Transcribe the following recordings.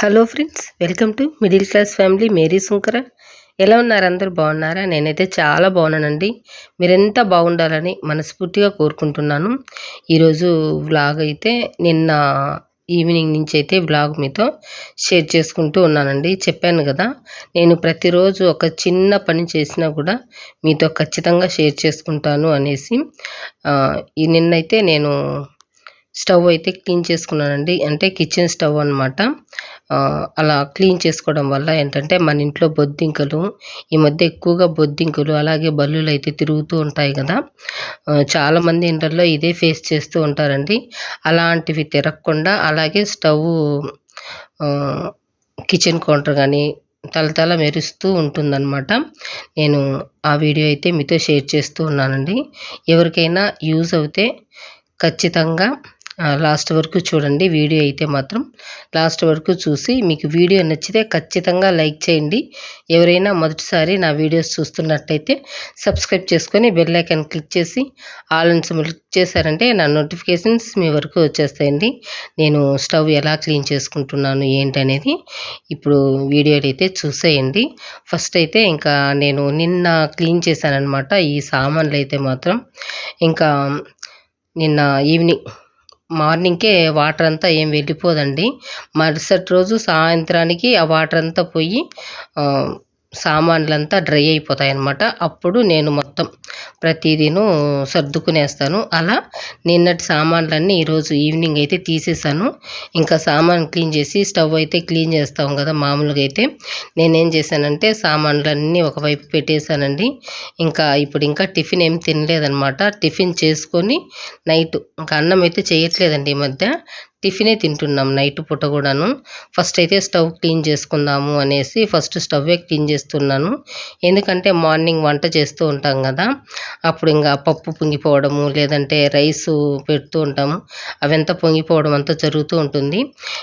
Hello friends welcome to middle class family. Mary Sunkara ఎలా ఉన్నారు అందరూ? బాగున్నారా? నేనైతే చాలా బాగున్నానండి. మీరెంత బాగుండాలని మనస్ఫూర్తిగా కోరుకుంటున్నాను. ఈరోజు వ్లాగ్ అయితే నిన్న ఈవినింగ్ నుంచి అయితే వ్లాగ్ మీతో షేర్ చేసుకుంటూ ఉన్నానండి. చెప్పాను కదా నేను ప్రతిరోజు ఒక చిన్న పని చేసినా కూడా మీతో ఖచ్చితంగా షేర్ చేసుకుంటాను అనేసి ఈ నిన్నైతే నేను స్టవ్ అయితే క్లీన్ చేసుకున్నానండి. అంటే కిచెన్ స్టవ్ అనమాట అలా క్లీన్ చేసుకోవడం వల్ల ఏంటంటే మన ఇంట్లో బొద్దింకలు ఈ మధ్య ఎక్కువగా బొద్దింకలు అలాగే బల్లులు అయితే తిరుగుతూ ఉంటాయి కదా. చాలామంది ఇంటర్లో ఇదే ఫేస్ చేస్తూ ఉంటారండి. అలాంటివి తిరగకుండా అలాగే స్టవ్ కిచెన్ కౌంటర్ కానీ తలతల మెరుస్తూ ఉంటుందన్నమాట. నేను ఆ వీడియో అయితే మీతో షేర్ చేస్తూ ఉన్నానండి. ఎవరికైనా యూజ్ అవుతే ఖచ్చితంగా లాస్ట్ వరకు చూడండి. వీడియో అయితే మాత్రం లాస్ట్ వరకు చూసి మీకు వీడియో నచ్చితే ఖచ్చితంగా లైక్ చేయండి. ఎవరైనా మొదటిసారి నా వీడియోస్ చూస్తున్నట్టయితే సబ్స్క్రైబ్ చేసుకొని బెల్ ఐకాన్ క్లిక్ చేసి ఆల్ అండ్ క్లిక్ చేశారంటే నా నోటిఫికేషన్స్ మీ వరకు వచ్చేస్తాయండి. నేను స్టవ్ ఎలా క్లీన్ చేసుకుంటున్నాను ఏంటనేది ఇప్పుడు వీడియోలు అయితే చూసేయండి. ఫస్ట్ అయితే ఇంకా నేను నిన్న క్లీన్ చేశానమాట ఈ సామాన్లు అయితే మాత్రం. ఇంకా నిన్న ఈవినింగ్ మార్నింగ్కే వాటర్ అంతా ఏం వెళ్ళిపోదండి. మరుసటి రోజు సాయంత్రానికి ఆ వాటర్ అంతా పోయి సామాన్లంతా డ్రై అయిపోతాయి అన్నమాట అప్పుడు నేను మొత్తం ప్రతిదీను సర్దుకునేస్తాను. అలా నిన్నటి సామాన్లన్నీ ఈరోజు ఈవినింగ్ అయితే తీసేసాను. ఇంకా సామాన్ క్లీన్ చేసి స్టవ్ అయితే క్లీన్ చేస్తాం కదా మామూలుగా అయితే. నేనేం చేశానంటే సామాన్లన్నీ ఒకవైపు పెట్టేశానండి. ఇంకా ఇప్పుడు ఇంకా టిఫిన్ ఏం తినలేదనమాట టిఫిన్ చేసుకొని నైట్ ఇంకా అన్నం అయితే చేయట్లేదండి ఈ మధ్య. టిఫినే తింటున్నాం నైట్ పూట కూడాను. ఫస్ట్ అయితే స్టవ్ క్లీన్ చేసుకుందాము అనేసి ఫస్ట్ స్టవ్వే క్లీన్ చేస్తున్నాను. ఎందుకంటే మార్నింగ్ వంట చేస్తూ ఉంటాం కదా. అప్పుడు ఇంకా పప్పు పొంగిపోవడము లేదంటే రైస్ పెడుతూ ఉంటాము. అవంతా పొంగిపోవడం అంతా జరుగుతూ ఉంటుంది.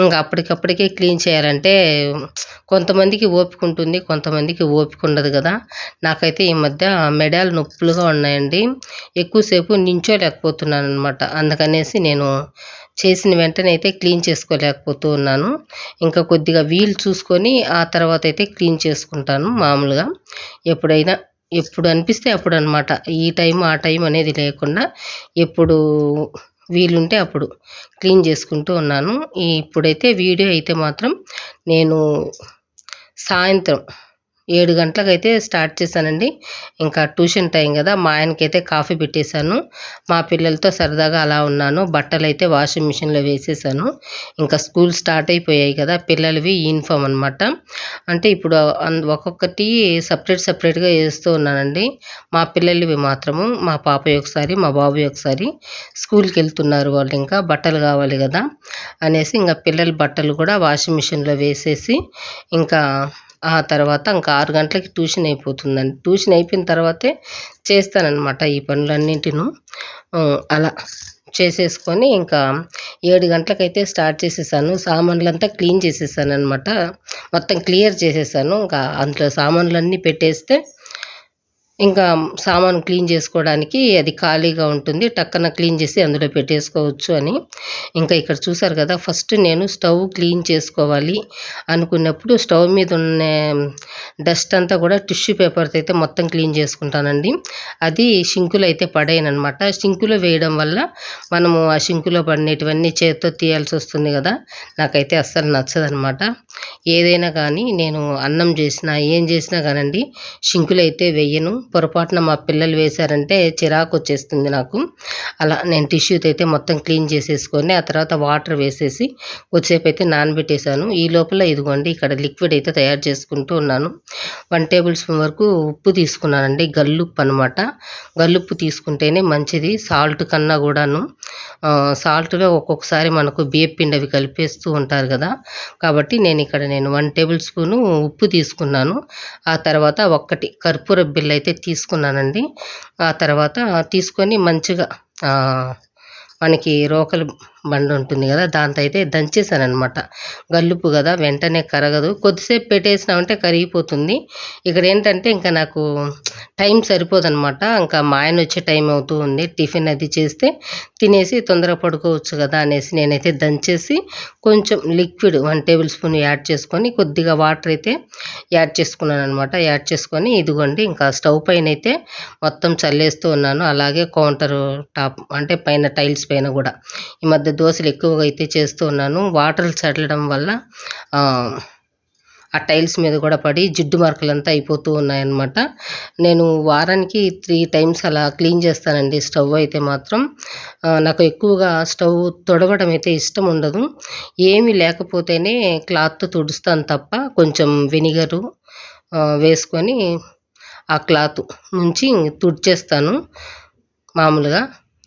ఇంకా అప్పటికప్పటికే క్లీన్ చేయాలంటే కొంతమందికి ఓపిక ఉంటుంది కొంతమందికి ఓపిక ఉండదు కదా. నాకైతే ఈ మధ్య మెడాలు నొప్పులుగా ఉన్నాయండి. ఎక్కువసేపు నించోలేకపోతున్నాను అనమాట అందుకనేసి నేను చేసిన వెంటనే అయితే క్లీన్ చేసుకోలేకపోతూ ఉన్నాను. ఇంకా కొద్దిగా వీలు చూసుకొని ఆ తర్వాత అయితే క్లీన్ చేసుకుంటాను మామూలుగా. ఎప్పుడైనా ఎప్పుడు అనిపిస్తే అప్పుడు అనమాట ఈ టైం ఆ టైం అనేది లేకుండా ఎప్పుడు వీలుంటే అప్పుడు క్లీన్ చేసుకుంటూ ఉన్నాను. ఇప్పుడైతే వీడియో అయితే మాత్రం నేను సాయంత్రం ఏడు గంటలకైతే స్టార్ట్ చేశానండి. ఇంకా ట్యూషన్ టైం కదా మా ఆయనకైతే కాఫీ పెట్టేశాను. మా పిల్లలతో సరదాగా అలా ఉన్నాను. బట్టలు అయితే వాషింగ్ మిషన్లో వేసేసాను ఇంకా స్కూల్ స్టార్ట్ అయిపోయాయి కదా పిల్లలవి యూనిఫామ్ అనమాట అంటే ఇప్పుడు ఒక్కొక్కటి సపరేట్ సపరేట్గా వేస్తూ ఉన్నానండి. మా పిల్లలవి మాత్రము మా పాప ఒకసారి మా బాబు ఒకసారి స్కూల్కి వెళ్తున్నారు వాళ్ళు ఇంకా బట్టలు కావాలి కదా అనేసి ఇంకా పిల్లల బట్టలు కూడా వాషింగ్ మిషన్లో వేసేసి ఇంకా ఆ తర్వాత ఇంకా ఆరు గంటలకి ట్యూషన్ అయిపోతుందండి. ట్యూషన్ అయిపోయిన తర్వాతే చేస్తానన్నమాట ఈ పనులన్నింటిను. అలా చేసేసుకొని ఇంకా ఏడు గంటలకైతే స్టార్ట్ చేసేసాను. సామాన్లంతా క్లీన్ చేసేసాను అనమాట మొత్తం క్లియర్ చేసేసాను. ఇంకా అందులో సామాన్లన్నీ పెట్టేస్తే ఇంకా సామాను క్లీన్ చేసుకోవడానికి అది ఖాళీగా ఉంటుంది. టక్కన క్లీన్ చేసి అందులో పెట్టేసుకోవచ్చు అని. ఇంకా ఇక్కడ చూసారు కదా ఫస్ట్ నేను స్టవ్ క్లీన్ చేసుకోవాలి అనుకున్నప్పుడు స్టవ్ మీద ఉన్న డస్ట్ అంతా కూడా టిష్యూ పేపర్తో అయితే మొత్తం క్లీన్ చేసుకుంటానండి. అది షింకులు అయితే పడేయనమాట షింకులో వేయడం వల్ల మనము ఆ షింకులో పడినటువన్నీ చేతితో తీయాల్సి వస్తుంది కదా. నాకైతే అస్సలు నచ్చదనమాట ఏదైనా కానీ నేను అన్నం చేసినా ఏం చేసినా కానండి షింకులు అయితే వేయను. పొరపాటున మా పిల్లలు వేశారంటే చిరాకు వచ్చేస్తుంది నాకు. అలా నేను టిష్యూతో అయితే మొత్తం క్లీన్ చేసేసుకొని ఆ తర్వాత వాటర్ వేసేసి కొద్దిసేపు అయితే నానబెట్టేశాను. ఈ లోపల ఇదిగోండి ఇక్కడ లిక్విడ్ అయితే తయారు చేసుకుంటూ ఉన్నాను. వన్ టేబుల్ స్పూన్ వరకు ఉప్పు తీసుకున్నానండి గల్లుప్పు అనమాట గల్లుప్పు తీసుకుంటేనే మంచిది సాల్ట్ కన్నా కూడాను. సాల్ట్లో ఒక్కొక్కసారి మనకు బియ్యం పిండి అవి కలిపేస్తూ ఉంటారు కదా. కాబట్టి నేను ఇక్కడ నేను వన్ టేబుల్ స్పూను ఉప్పు తీసుకున్నాను. ఆ తర్వాత ఒక్కటి కర్పూర బిల్ల అయితే తీసుకున్నానండి. ఆ తర్వాత తీసుకొని మంచిగా మనకి రోకలు బండి ఉంటుంది కదా దాంతో అయితే దంచేసాను అనమాట గల్లుపు కదా వెంటనే కరగదు. కొద్దిసేపు పెట్టేసినామంటే కరిగిపోతుంది. ఇక్కడ ఏంటంటే ఇంకా నాకు టైం సరిపోదనమాట ఇంకా మా ఆయన వచ్చే టైం అవుతూ ఉంది. టిఫిన్ అది చేస్తే తినేసి తొందరగా పడుకోవచ్చు కదా అనేసి నేనైతే దంచేసి కొంచెం liquid one tablespoon add చేసుకొని కొద్దిగా వాటర్ అయితే యాడ్ చేసుకున్నాను అనమాట యాడ్ చేసుకొని ఇదిగోండి ఇంకా స్టవ్ పైన అయితే మొత్తం చల్లేస్తూ ఉన్నాను. అలాగే కౌంటర్ టాప్ అంటే పైన టైల్స్ పైన కూడా. ఈ మధ్య దోశలు ఎక్కువగా అయితే చేస్తూ ఉన్నాను. వాటర్ చల్లడం వల్ల ఆ, టైల్స్ మీద కూడా పడి జిడ్డు మార్కులంతా అయిపోతూ ఉన్నాయన్నమాట. నేను వారానికి త్రీ టైమ్స్ అలా క్లీన్ చేస్తానండి స్టవ్ అయితే మాత్రం. నాకు ఎక్కువగా స్టవ్ తొడవడం అయితే ఇష్టం ఉండదు. ఏమీ లేకపోతేనే క్లాత్ తుడుస్తాను తప్ప కొంచెం వెనిగరు వేసుకొని ఆ క్లాత్ నుంచి తుడిచేస్తాను మామూలుగా.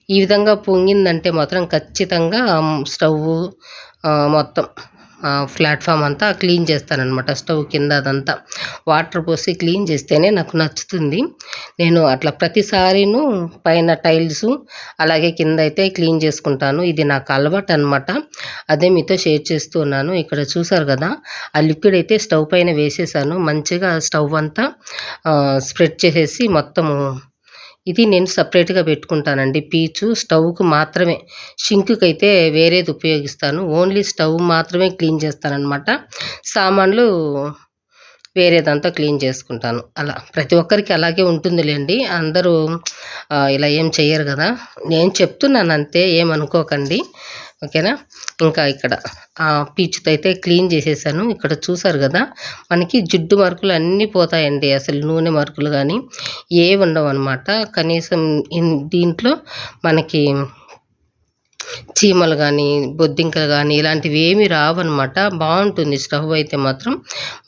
ఈ విధంగా పొంగిందంటే మాత్రం ఖచ్చితంగా స్టవ్ మొత్తం ప్లాట్ఫామ్ అంతా క్లీన్ చేస్తానన్నమాట. స్టవ్ కింద అదంతా వాటర్ పోసి క్లీన్ చేస్తేనే నాకు నచ్చుతుంది. నేను అట్లా ప్రతిసారిను పైన టైల్స్ అలాగే కింద అయితే క్లీన్ చేసుకుంటాను. ఇది నాకు అలవాటు అనమాట అదే మీతో షేర్ చేస్తూ ఉన్నాను. ఇక్కడ చూసారు కదా ఆ లిక్విడ్ అయితే స్టవ్ పైన వేసేసాను. మంచిగా స్టవ్ అంతా స్ప్రెడ్ చేసేసి మొత్తము ఇది నేను సపరేట్గా పెట్టుకుంటానండి. పీచు స్టవ్కు మాత్రమే. షింక్కి అయితే వేరేది ఉపయోగిస్తాను. ఓన్లీ స్టవ్ మాత్రమే క్లీన్ చేస్తానన్నమాట. సామాన్లు వేరేదంతా క్లీన్ చేసుకుంటాను. అలా. ప్రతి ఒక్కరికి అలాగే ఉంటుందిలేండి. అందరూ ఇలా ఏం చెయ్యరు కదా. నేను చెప్తున్నాను అంతే ఏమనుకోకండి. ఓకేనా? ఇంకా ఇక్కడ ఆ పీచుతో అయితే క్లీన్ చేసేసాను. ఇక్కడ చూసారు కదా మనకి జిడ్డు మార్కులు అన్నీ పోతాయండి అసలు నూనె మార్కులు కానీ ఏ ఉండవు అనమాట కనీసం దీంట్లో మనకి చీమలు కానీ బొద్దింకలు కానీ ఇలాంటివి ఏమి రావన్నమాట. బాగుంటుంది స్టవ్ అయితే మాత్రం.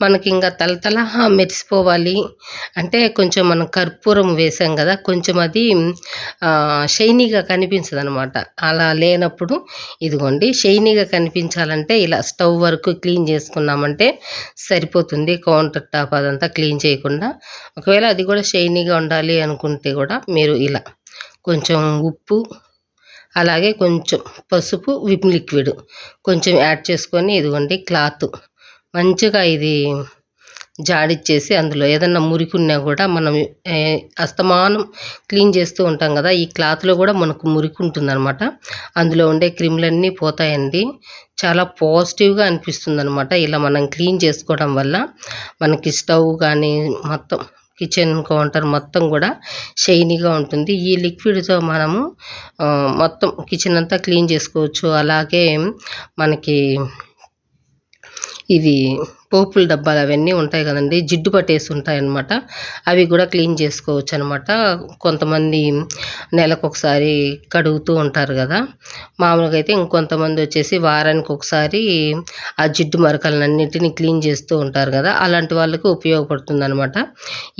మనకి ఇంకా తలతల మెరిసిపోవాలి. అంటే కొంచెం మనం కర్పూరం వేసాం కదా కొంచెం అది షైనీగా కనిపించదు అనమాట అలా లేనప్పుడు ఇదిగోండి షైనీగా కనిపించాలంటే ఇలా స్టవ్ వరకు క్లీన్ చేసుకున్నామంటే సరిపోతుంది. కౌంటర్ టాప్ అదంతా క్లీన్ చేయకుండా. ఒకవేళ అది కూడా షైనీగా ఉండాలి అనుకుంటే కూడా మీరు ఇలా కొంచెం ఉప్పు అలాగే కొంచెం పసుపు విమ్ లిక్విడ్ కొంచెం యాడ్ చేసుకొని ఇదిగోండి క్లాత్. మంచిగా ఇది జాడిచ్చేసి అందులో ఏదన్నా మురికి ఉన్నా కూడా మనం అస్తమానం క్లీన్ చేస్తూ ఉంటాం కదా ఈ క్లాత్లో కూడా మనకు మురికి ఉంటుందన్నమాట అందులో ఉండే క్రిములన్నీ పోతాయండి. చాలా పాజిటివ్గా అనిపిస్తుంది అనమాట ఇలా మనం క్లీన్ చేసుకోవడం వల్ల మనకి స్టవ్ కానీ మొత్తం కిచెన్ కౌంటర్ మొత్తం కూడా షైనీగా ఉంటుంది. ఈ లిక్విడ్తో మనము మొత్తం కిచెన్ అంతా క్లీన్ చేసుకోవచ్చు. అలాగే మనకి ఇవి పోపుల డబ్బాలు అవన్నీ ఉంటాయి కదండి జిడ్డు పట్టేసి ఉంటాయి అన్నమాట అవి కూడా క్లీన్ చేసుకోవచ్చు అనమాట కొంతమంది నెలకు ఒకసారి కడుగుతూ ఉంటారు కదా. మామూలుగా అయితే ఇంకొంతమంది వచ్చేసి వారానికి ఒకసారి ఆ జిడ్డు మరకలన్నింటినీ క్లీన్ చేస్తూ ఉంటారు కదా. అలాంటి వాళ్ళకి ఉపయోగపడుతుంది అనమాట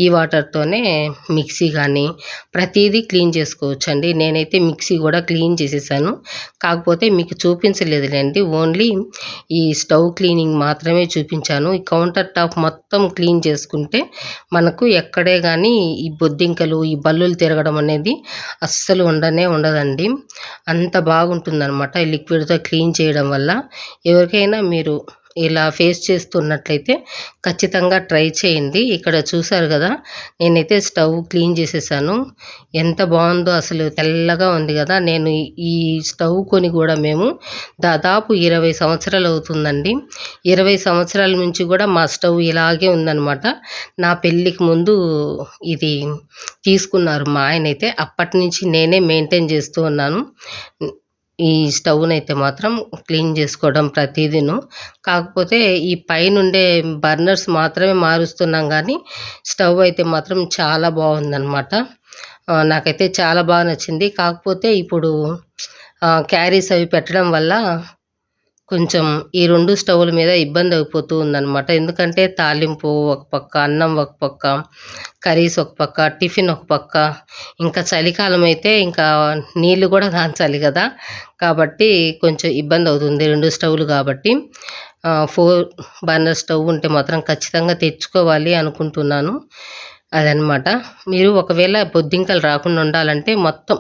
ఈ వాటర్తోనే మిక్సీ కానీ ప్రతిదీ క్లీన్ చేసుకోవచ్చు అండి నేనైతే మిక్సీ కూడా క్లీన్ చేసేసాను. కాకపోతే మీకు చూపించలేదులేండి. ఓన్లీ ఈ స్టవ్ క్లీనింగ్ మాత్రమే చూపించాను. ఈ కౌంటర్ టాప్ మొత్తం క్లీన్ చేసుకుంటే మనకు ఎక్కడే కానీ ఈ బొద్దింకలు ఈ బల్లులు తిరగడం అనేది అస్సలు ఉండనే ఉండదండి. అంత బాగుంటుందన్నమాట ఈ లిక్విడ్తో క్లీన్ చేయడం వల్ల. ఎవరికైనా మీరు ఇలా ఫేస్ చేస్తున్నట్లయితే ఖచ్చితంగా ట్రై చేయండి. ఇక్కడ చూసారు కదా నేనైతే స్టవ్ క్లీన్ చేసేసాను. ఎంత బాగుందో అసలు తెల్లగా ఉంది కదా. నేను ఈ- స్టవ్ కొని కూడా మేము దాదాపు ఇరవై సంవత్సరాలు అవుతుందండి. ఇరవై సంవత్సరాల నుంచి కూడా మా స్టవ్ ఇలాగే ఉందనమాట నా పెళ్ళికి ముందు ఇది తీసుకున్నారు మా ఆయన అయితే అప్పటి నుంచి నేనే మెయింటైన్ చేస్తూ ఉన్నాను. ఈ స్టవ్ని అయితే మాత్రం క్లీన్ చేసుకోవడం ప్రతిదీను. కాకపోతే ఈ పైనుండే బర్నర్స్ మాత్రమే మారుస్తున్నాం కానీ స్టవ్ అయితే మాత్రం చాలా బాగుందనమాట నాకైతే చాలా బాగా నచ్చింది. కాకపోతే ఇప్పుడు క్యారీస్ అవి పెట్టడం వల్ల కొంచెం ఈ రెండు స్టవ్ల మీద ఇబ్బంది అయిపోతూ ఉందన్నమాట. ఎందుకంటే తాలింపు ఒక పక్క అన్నం ఒక పక్క కర్రీస్ ఒక పక్క టిఫిన్ ఒక పక్క. ఇంకా చలికాలం అయితే ఇంకా నీళ్ళు కూడా కాంచాలి కదా. కాబట్టి కొంచెం ఇబ్బంది అవుతుంది రెండు స్టవ్లు కాబట్టి. ఫోర్ బర్నర్ స్టవ్ ఉంటే మాత్రం ఖచ్చితంగా తెచ్చుకోవాలి అనుకుంటున్నాను. అదనమాట. మీరు ఒకవేళ బొద్దింకలు రాకుండా ఉండాలంటే మొత్తం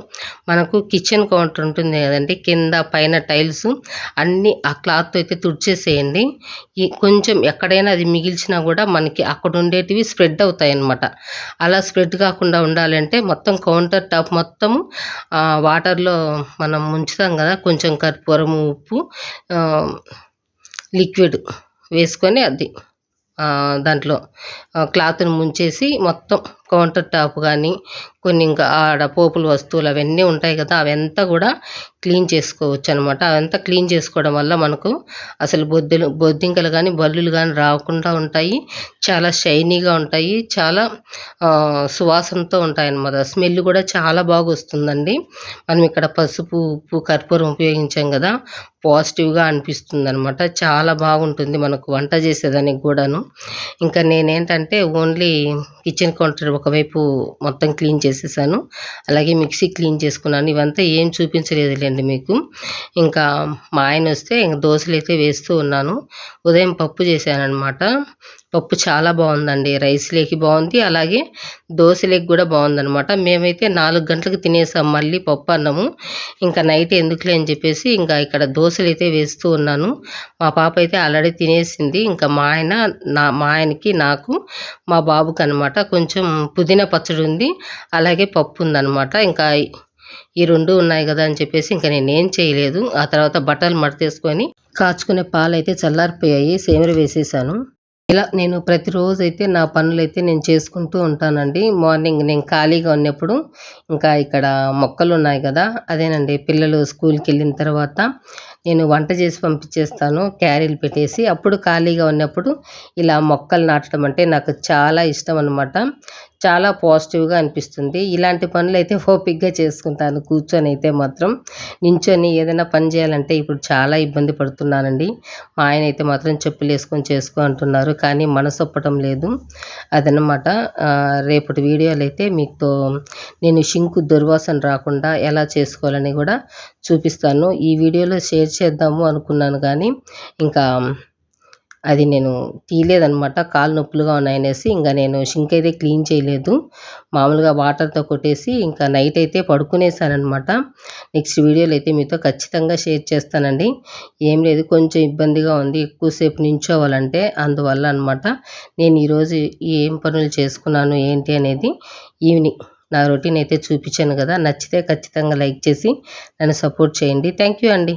మనకు కిచెన్ కౌంటర్ ఉంటుంది కదండి కింద పైన టైల్స్ అన్నీ ఆ క్లాత్ అయితే తుడిచేసేయండి. ఈ కొంచెం ఎక్కడైనా అది మిగిల్చినా కూడా మనకి అక్కడ ఉండేటివి స్ప్రెడ్ అవుతాయి అన్నమాట అలా స్ప్రెడ్ కాకుండా ఉండాలంటే మొత్తం కౌంటర్ టాప్ మొత్తం వాటర్లో మనం ముంచుతాం కదా కొంచెం కర్పూరం ఉప్పు లిక్విడ్ వేసుకొని అది దాంట్లో క్లాత్ని ముంచేసి మొత్తం కౌంటర్ టాప్ కానీ కొన్ని ఇంకా ఆడ పోపుల వస్తువులు అవన్నీ ఉంటాయి కదా అవంతా కూడా క్లీన్ చేసుకోవచ్చు అనమాట అవంతా క్లీన్ చేసుకోవడం వల్ల మనకు అసలు బొద్దులు బొద్దింకలు కానీ బల్లులు కానీ రాకుండా ఉంటాయి. చాలా షైనీగా ఉంటాయి. చాలా సువాసనతో ఉంటాయి అన్నమాట స్మెల్ కూడా చాలా బాగా వస్తుందండి. మనం ఇక్కడ పసుపు ఉప్పు కర్పూరం ఉపయోగించాం కదా పాజిటివ్గా అనిపిస్తుంది అనమాట చాలా బాగుంటుంది మనకు వంట చేసేదానికి కూడాను. ఇంకా నేనేంటంటే ఓన్లీ కిచెన్ కౌంటర్ ఒకవైపు మొత్తం క్లీన్ చేసేసాను. అలాగే మిక్సీ క్లీన్ చేసుకున్నాను. ఇవంతా ఏం చూపించలేదులేండి మీకు. ఇంకా మా ఆయన వస్తే ఇంక దోశలు అయితే వేస్తూ ఉన్నాను. ఉదయం పప్పు చేశాను అనమాట పప్పు చాలా బాగుందండి. రైస్లోకి బాగుంది. అలాగే దోశలోకి కూడా బాగుందనమాట మేమైతే నాలుగు గంటలకు తినేసాం. మళ్ళీ పప్పు అన్నము. ఇంకా నైట్ ఎందుకులే అని చెప్పేసి ఇంకా ఇక్కడ దోశలు అయితే వేస్తూ ఉన్నాను. మా పాప అయితే ఆల్రెడీ తినేసింది. ఇంకా మా ఆయన నా మా ఆయనకి నాకు మా బాబుకి అనమాట కొంచెం పుదీనా పచ్చడి ఉంది. అలాగే పప్పు ఉందనమాట ఇంకా ఈ రెండు ఉన్నాయి కదా అని చెప్పేసి ఇంకా నేనేం చేయలేదు. ఆ తర్వాత బట్టలు మడతేసుకొని కాచుకునే పాలు అయితే చల్లారిపోయాయి. సేమిర వేసేసాను. ఇలా నేను ప్రతిరోజు అయితే నా పనులు అయితే నేను చేసుకుంటూ ఉంటానండి. మార్నింగ్ నేను ఖాళీగా ఉన్నప్పుడు ఇంకా ఇక్కడ మొక్కలు ఉన్నాయి కదా అదేనండి. పిల్లలు స్కూల్కి వెళ్ళిన తర్వాత నేను వంట చేసి పంపించేస్తాను క్యారీలు పెట్టేసి. అప్పుడు ఖాళీగా ఉన్నప్పుడు ఇలా మొక్కలు నాటడం అంటే నాకు చాలా ఇష్టం అనమాట చాలా పాజిటివ్గా అనిపిస్తుంది. ఇలాంటి పనులు అయితే ఓపిక్గా చేసుకుంటాను. కూర్చొని అయితే మాత్రం నించొని ఏదైనా పని చేయాలంటే ఇప్పుడు చాలా ఇబ్బంది పడుతున్నానండి. మా ఆయన అయితే మాత్రం చెప్పులు వేసుకొని చేసుకో అంటున్నారు. కానీ మనసు ఒప్పటం లేదు. అదనమాట రేపటి వీడియోలు అయితే మీతో నేను షింకు దుర్వాసన రాకుండా ఎలా చేసుకోవాలని కూడా చూపిస్తాను. ఈ వీడియోలో షేర్ చేద్దాము అనుకున్నాను కానీ ఇంకా అది నేను తీయలేదనమాట కాలు నొప్పులుగా ఉన్నాయనేసి ఇంకా నేను షింక్ అయితే క్లీన్ చేయలేదు. మామూలుగా వాటర్తో కొట్టేసి ఇంకా నైట్ అయితే పడుకునేసానమాట నెక్స్ట్ వీడియోలు అయితే మీతో ఖచ్చితంగా షేర్ చేస్తానండి. ఏం లేదు కొంచెం ఇబ్బందిగా ఉంది. ఎక్కువసేపు నించోవాలంటే అందువల్ల అనమాట నేను ఈరోజు ఏం పనులు చేసుకున్నాను ఏంటి అనేది ఈవినింగ్ నా రొటీన్ అయితే చూపించాను కదా. నచ్చితే ఖచ్చితంగా లైక్ చేసి నన్ను సపోర్ట్ చేయండి. థ్యాంక్ యూ అండి.